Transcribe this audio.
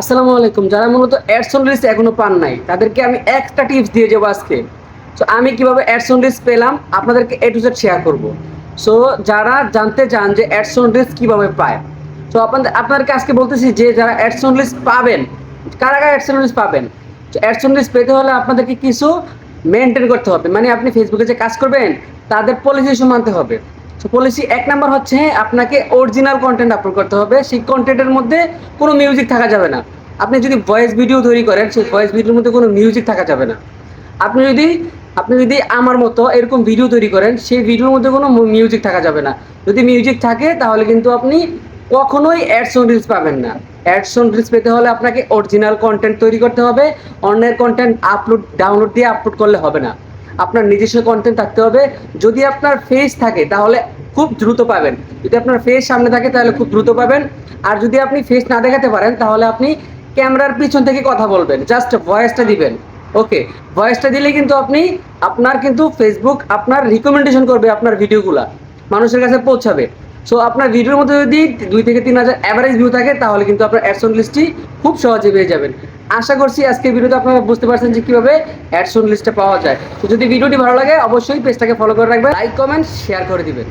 আসসালামু আলাইকুম। যারা মূলত অ্যাডসন অন রিলস এখনও পান নাই, তাদেরকে আমি একটা টিপস দিয়ে যাব আজকে। সো আমি কীভাবে অ্যাডসন রিলস পেলাম, আপনাদেরকে এ টু জেড শেয়ার করব। সো যারা জানতে চান যে অ্যাডসন রিলস কীভাবে পায় সো আপনাদের, আপনাদেরকে আজকে বলতেছি যে যারা অ্যাডসন রিলস পাবেন, কারা কারা অ্যাডসন রিলস পাবেন? তো অ্যাডসন রিলস পেতে হলে আপনাদেরকে কিছু মেনটেন করতে হবে। মানে আপনি ফেসবুকে যে কাজ করবেন, তাদের পলিসি মানতে হবে। পলিসি এক নাম্বার হচ্ছে আপনাকে অরিজিনাল কন্টেন্ট আপলোড করতে হবে। সেই কন্টেন্টের মধ্যে কোনো মিউজিক থাকা যাবে না। আপনি যদি ভয়েস ভিডিও তৈরি করেন, সেই ভয়েস ভিডিওর মধ্যে কোনো মিউজিক থাকা যাবে না। আপনি যদি আপনি যদি আমার মতো এরকম ভিডিও তৈরি করেন, সেই ভিডিওর মধ্যে কোনো মিউজিক থাকা যাবে না। যদি মিউজিক থাকে, তাহলে কিন্তু আপনি কখনোই অ্যাডস অন রিলস পাবেন না। অ্যাডস অন রিলস পেতে হলে আপনাকে অরিজিনাল কন্টেন্ট তৈরি করতে হবে। অন্যের কন্টেন্ট আপলোড ডাউনলোড দিয়ে আপলোড করলে হবে না। আপনার নিজস্ব কন্টেন্ট থাকতে হবে। যদি আপনার ফেস থাকে, তাহলে খুব দ্রুত পাবেন। যদি আপনার ফেস সামনে থাকে তাহলে খুব দ্রুত পাবেন। আর যদি আপনি ফেস না দেখাতে পারেন, তাহলে আপনি ক্যামেরার পিছন থেকে কথা বলবেন। জাস্ট ভয়েসটা দিবেন। ওকে ভয়েসটা দিলে কিন্তু আপনি, আপনার কিন্তু ফেসবুক আপনার রিকমেন্ডেশন করবে আপনার ভিডিওগুলা মানুষের কাছে পৌঁছাবে। সো আপনার ভিডিওর মধ্যে যদি দুই থেকে তিন হাজার অ্যাভারেজ ভিউ থাকে, তাহলে কিন্তু আপনার অ্যাডসন লিস্টটি খুব সহজে পেয়ে যাবেন। আশা করছি আজকের ভিডিওতে আপনারা বুঝতে পারছেন যে কীভাবে অ্যাডসন লিস্টটা পাওয়া যায়। তো যদি ভিডিওটি ভালো লাগে, অবশ্যই পেজটাকে ফলো করে রাখবেন। লাইক কমেন্ট শেয়ার করে দিবেন।